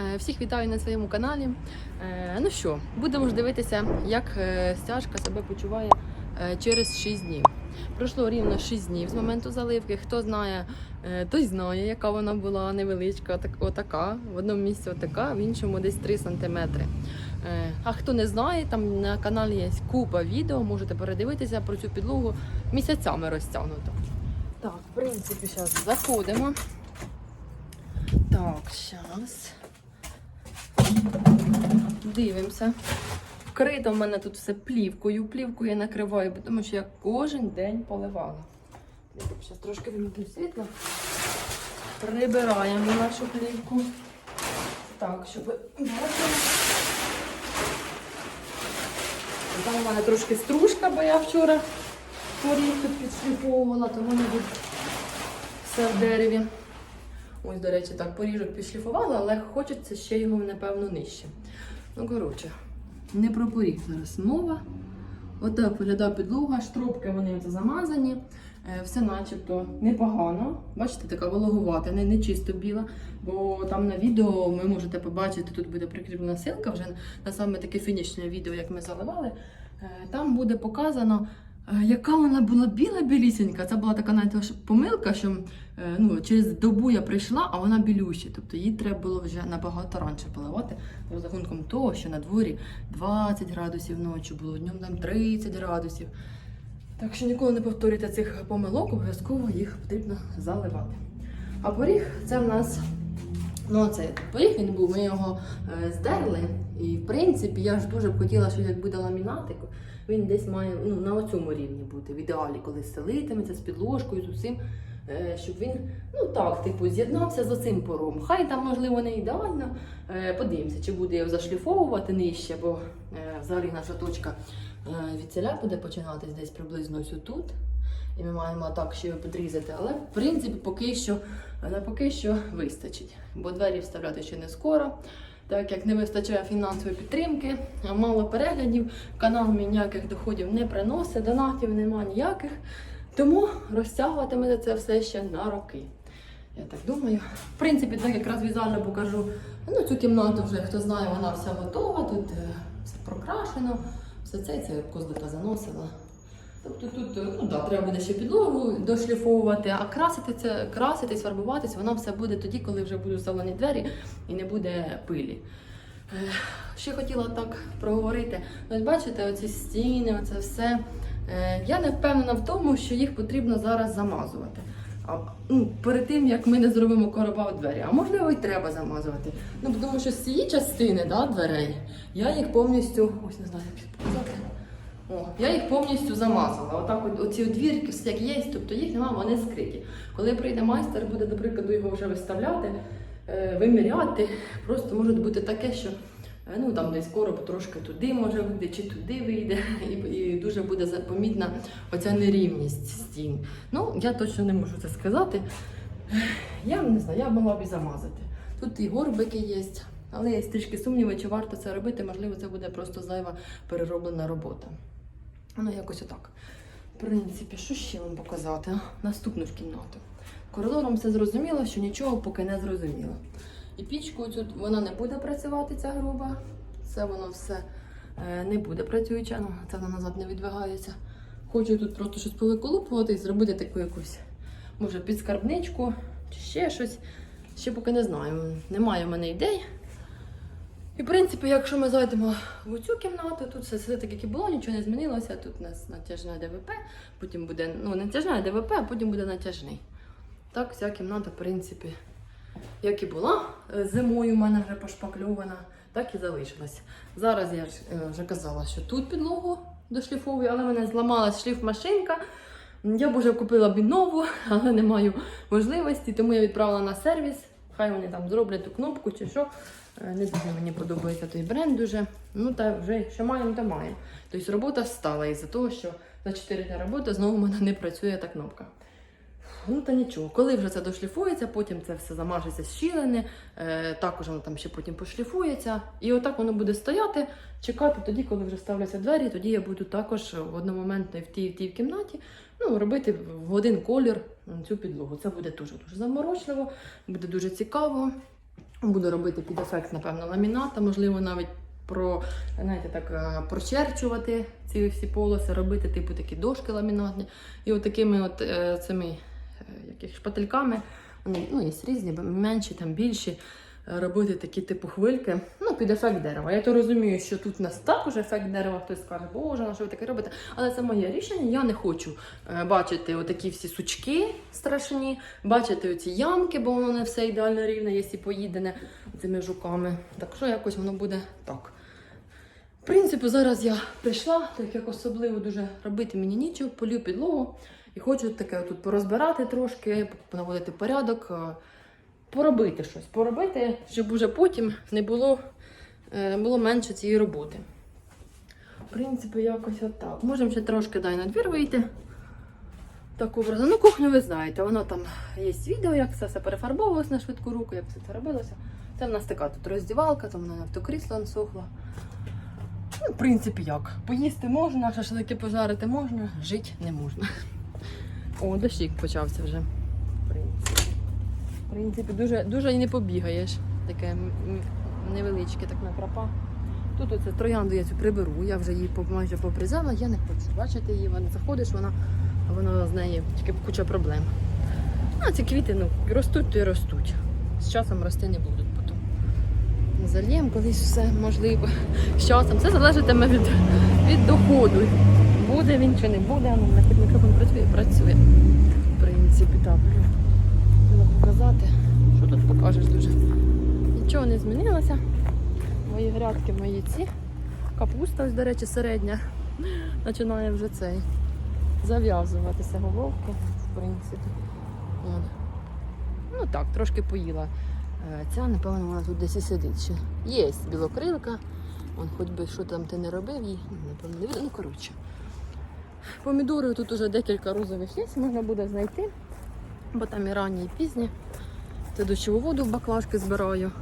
Е, Всіх вітаю на своєму каналі. Е, Ну що, будемо ж дивитися, як е, стяжка себе почуває через 6 днів. Пройшло рівно 6 днів з моменту заливки. Хто знає, той знає, яка вона була невеличка, так, отака. В одному місці отака, в іншому десь 3 см. А хто не знає, там на каналі є купа відео, можете передивитися про цю підлогу місяцями розтягнуто. Так, в принципі, зараз заходимо. Так, зараз. Дивимося. Вкрито в мене тут все плівкою. Плівку я накриваю, тому що я кожен день поливала. Зараз трошки вимкну світло. Прибираємо нашу плівку. Так, щоб. Там у мене трошки стружка, бо я вчора поріг тут підшліфовувала, тому не буде все в дереві. Ось, до речі, так, поріжок підшліфувала, але хочеться ще його, напевно, нижче. Ну, коротше, не про поріг зараз мова. Отак виглядає підлога, штрубки вони замазані. Е, Все начебто непогано. Бачите, така вологувата, не, не чисто біла. Бо там на відео ви можете побачити, тут буде прикріплена ссылка вже на саме таке фінішне відео, як ми заливали. Е, Там буде показано, яка вона була біла-білісінька. Це була така навіть помилка, що е, ну, через добу я прийшла, а вона білюща. Тобто її треба було вже набагато раніше поливати. За рахунком того, що на дворі 20 градусів ночі було, днем там 30 градусів. Так що ніколи не повторюйте цих помилок, обов'язково їх потрібно заливати. А поріг це в нас. Ну, цей поріг він був, ми його е, здерли. І в принципі я ж дуже б хотіла, що як буде ламінатик, він десь має ну, на цьому рівні бути. В ідеалі, коли стелитиметься з підложкою, з усім, е, щоб він ну так, типу, з'єднався з оцим пором. Хай там, можливо, не ідеально. Е, подивимося, чи буде його зашліфовувати нижче, бо е, взагалі наша точка від ціля буде починатись десь приблизно тут. І ми маємо так ще його підрізати. Але в принципі поки що, поки що вистачить. Бо двері вставляти ще не скоро. Так як не вистачає фінансової підтримки, мало переглядів, канал мені ніяких доходів не приносить, донатів немає ніяких. Тому розтягуватиме це все ще на роки. Я так думаю. В принципі, так якраз візуально покажу. Ну, цю кімнату вже хто знає, вона вся готова, тут е, все прокрашено, все це, це козлика заносила. Тобто тут ну, да, треба буде ще підлогу дошліфовувати, а красити це, краситись, фарбуватись, воно все буде тоді, коли вже будуть вставлені двері і не буде пилі. Ще хотіла так проговорити. Ось бачите, оці стіни, оце все. Е, Я не впевнена в тому, що їх потрібно зараз замазувати. А, ну, перед тим як ми не зробимо короба в двері. А можливо, і треба замазувати. Ну, тому що з цієї частини да, дверей я їх повністю. Ось не знаю, як. О, я їх повністю замазала. Отак от, оці двірки, все як є, тобто їх немає, вони скриті. Коли прийде майстер, буде, до прикладу, його вже виставляти, е, виміряти, просто може бути таке, що е, ну, там десь короб трошки туди може вийти, чи туди вийде, і, і дуже буде помітна оця нерівність стін. Ну, я точно не можу це сказати. Я не знаю, я могла б і замазати. Тут і горбики є, але є трішки сумніви, чи варто це робити. Можливо, це буде просто зайва перероблена робота. Ну, якось отак. В принципі, що ще вам показати? Наступну ж кімнату. Коридором все зрозуміло, що нічого поки не зрозуміло. І пічкою тут вона не буде працювати, ця груба. Це воно все е, не буде працююче, ну, це воно назад не відвигається. Хочу тут просто щось повиколупувати і зробити таку якусь, може, підскарбничку чи ще щось. Ще поки не знаю. Немає в мене ідей. І, в принципі, якщо ми зайдемо в цю кімнату, тут все, все так, як і було, нічого не змінилося. Тут у нас натяжна ДВП, потім буде ну, натяжна ДВП, а потім буде натяжний. Так, вся кімната, в принципі, як і була е, зимою, в мене вже пошпакльована, так і залишилась. Зараз я е, вже казала, що тут підлогу дошліфовую, але в мене зламалась шліфмашинка. Я б вже купила б нову, але не маю можливості, тому я відправила на сервіс. Хай вони там зроблять ту кнопку чи що. Е, Не дуже мені подобається той бренд дуже. Ну та вже що маємо, то маємо. Тобто робота стала із-за того, що за 4 дні роботи знову в мене не працює та кнопка. Ну та нічого, коли вже це дошліфується, потім це все замажеться з щілини, е, також воно там ще потім пошліфується. І отак воно буде стояти, чекати тоді, коли вже ставляться двері, тоді я буду також одномоментно в тій, і в тій кімнаті ну, робити в один колір цю підлогу. Це буде дуже дуже заморочливо, буде дуже цікаво. Буду робити під ефект, напевно, ламіната, можливо, навіть про, знаєте, так, е, прочерчувати ці всі полоси, робити типу такі дошки ламінатні. І от такими от е, цими е, яких шпательками, вони ну, є різні, менші, там більші. е, Робити такі типу хвильки, ну, під ефект дерева. Я то розумію, що тут у нас також ефект дерева, хтось скаже, боже, на що ви таке робите? Але це моє рішення. Я не хочу е, бачити отакі всі сучки страшні, бачити оці ямки, бо воно не все ідеально рівне, якщо поїдене цими жуками. Так що якось воно буде так. В принципі, зараз я прийшла, так як особливо дуже робити мені нічого, полю підлогу і хочу таке тут порозбирати трошки, наводити порядок, е, поробити щось, поробити, щоб уже потім не було, е, було менше цієї роботи. В принципі, якось отак. Можемо ще трошки дай на двір вийти. Так образно. Ну, кухню ви знаєте, воно там є відео, як це все перефарбовувалося на швидку руку, як все це робилося. Це в нас така тут роздівалка, там на автокрісло насохло. Ну, в принципі, як. Поїсти можна, шашлики пожарити можна, жити не можна. О, дощик почався вже. В принципі, дуже, дуже і не побігаєш. Таке невеличке так накрапа. Тут оце троянду я цю приберу, я вже її майже попризала, я не хочу бачити її, вона заходиш, вона, вона з неї тільки куча проблем. А ці квіти ну, ростуть, то й ростуть. З часом рости не будуть потім. Зальємо колись все можливо. З часом все залежатиме від, від доходу. Буде він чи не буде, ну, хоч мікрофон працює, працює. В принципі, так. Треба показати. Що тут покажеш дуже? Нічого не змінилося. Мої грядки, мої ці. Капуста, ось, до речі, середня. Починає вже цей зав'язуватися головка, в принципі. Ну так, трошки поїла. Е, Ця, напевно, вона тут десь і сидить ще. Є білокрилка. Вон, хоч би що там ти не робив їй, ну, напевно, не видно. Ну, коротше. Помідори тут уже декілька розових є, можна буде знайти, бо там і ранні, і пізні. Це дощову воду в баклажки збираю.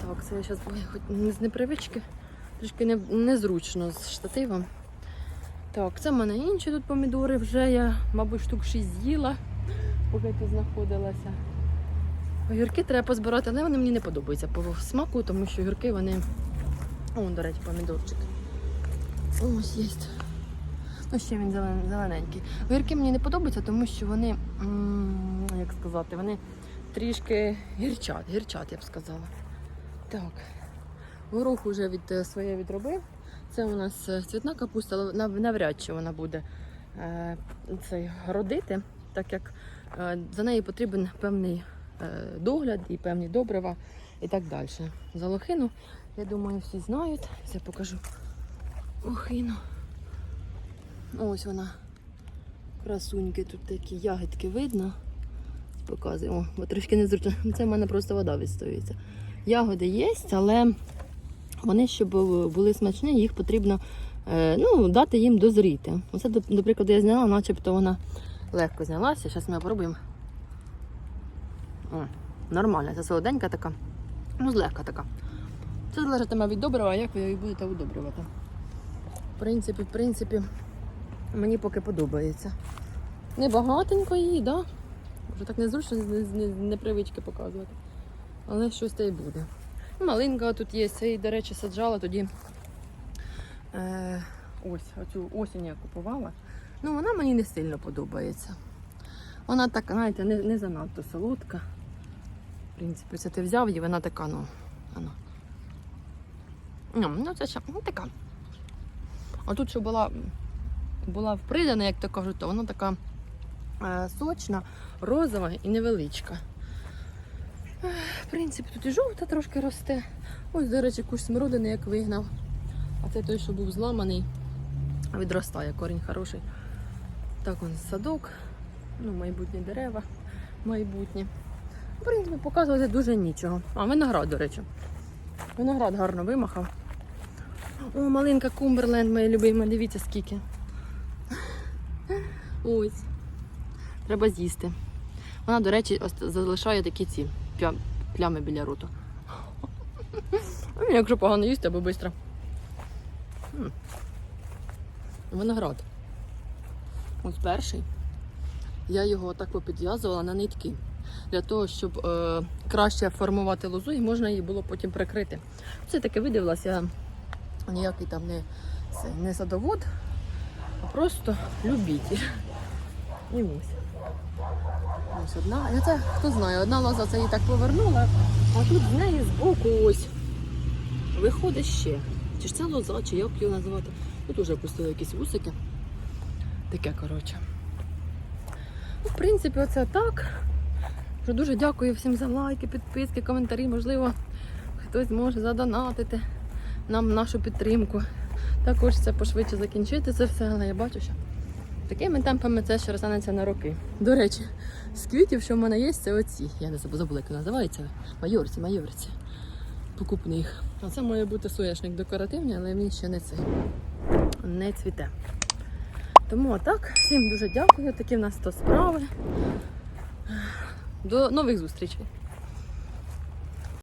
Так, це я зараз хоч з непривички, трішки не, незручно з штативом. Так, це в мене інші тут помідори вже я, мабуть, штук 6 з'їла, поки тут знаходилася. Огірки треба позбирати, але вони мені не подобаються по смаку, тому що огірки вони. О, до речі, помідорчик. Ось є. Ну, ще він зелен- зелененький. Огірки мені не подобаються, тому що вони, як сказати, вони трішки гірчать, гірчать, я б сказала. Так. Горох вже від е, своє відробив. Це у нас е, цвітна капуста, але навряд чи вона буде е, цей, родити, так як за нею потрібен певний догляд і певні добрива і так далі. За лохину, я думаю, всі знають. Це покажу лохину. Ось вона. Красуньки, тут такі ягідки видно. Показуємо, бо трошки незручно. Це в мене просто вода відстоюється. Ягоди є, але вони, щоб були смачні, їх потрібно е, ну, дати їм дозріти. Оце, до, прикладу, я зняла, начебто вона легко знялася. Зараз ми пробуємо. О, нормальна, це солоденька така. Ну, злегка така. Це залежатиме від добрива, як ви її будете удобрювати. В принципі, в принципі, мені поки подобається. Небагатенько її, так? Да? Вже так незручно з з- з непривички показувати. Але щось та й буде. Малинка тут є, це, до речі, саджала тоді. Е, ось, оцю осінь я купувала. Ну, вона мені не сильно подобається. Вона така, знаєте, не, не занадто солодка. Принципі, це ти взяв її, вона така, ну. Ну, ну це ще ну, така. А тут, що була, була впридана, як то кажуть, то вона така е, сочна, розова і невеличка. В принципі, тут і жовта трошки росте. Ось, до речі, куш смородини як вигнав. А це той, що був зламаний, відростає, корінь хороший. Так, он садок, ну, майбутні дерева, майбутні. В принципі, показувати дуже нічого. А, виноград, до речі. Виноград гарно вимахав. О, малинка Кумберленд, моя любима, дивіться скільки. Ось. Треба з'їсти. Вона, до речі, залишає такі ці плями біля роту. Якщо погано їсти, або швидко. Виноград. Ось перший. Я його так попідв'язувала на нитки. Для того, щоб е, краще формувати лозу і можна її було потім прикрити. Це таке видивилася, я ніякий там не, це, не садовод, а просто любитель. І ось. Одна. І це хто знає, одна лоза це її так повернула, а тут з неї збоку ось виходить ще. Чи ж це лоза, чи як його називати? Тут вже пустили якісь вусики. Таке, коротше. Ну, в принципі, оце так. Вже дуже дякую всім за лайки, підписки, коментарі. Можливо, хтось може задонатити нам нашу підтримку. Також це пошвидше закінчити це все, але я бачу, що такими темпами це ще розтанеться на роки. До речі, з квітів, що в мене є, це оці. Я не забула, як називається. Майорці, майорці. Покупний їх. А це має бути соняшник декоративний, але він ще не цей. Не цвіте. Тому так, всім дуже дякую. Такі в нас то справи. До нових зустрічей.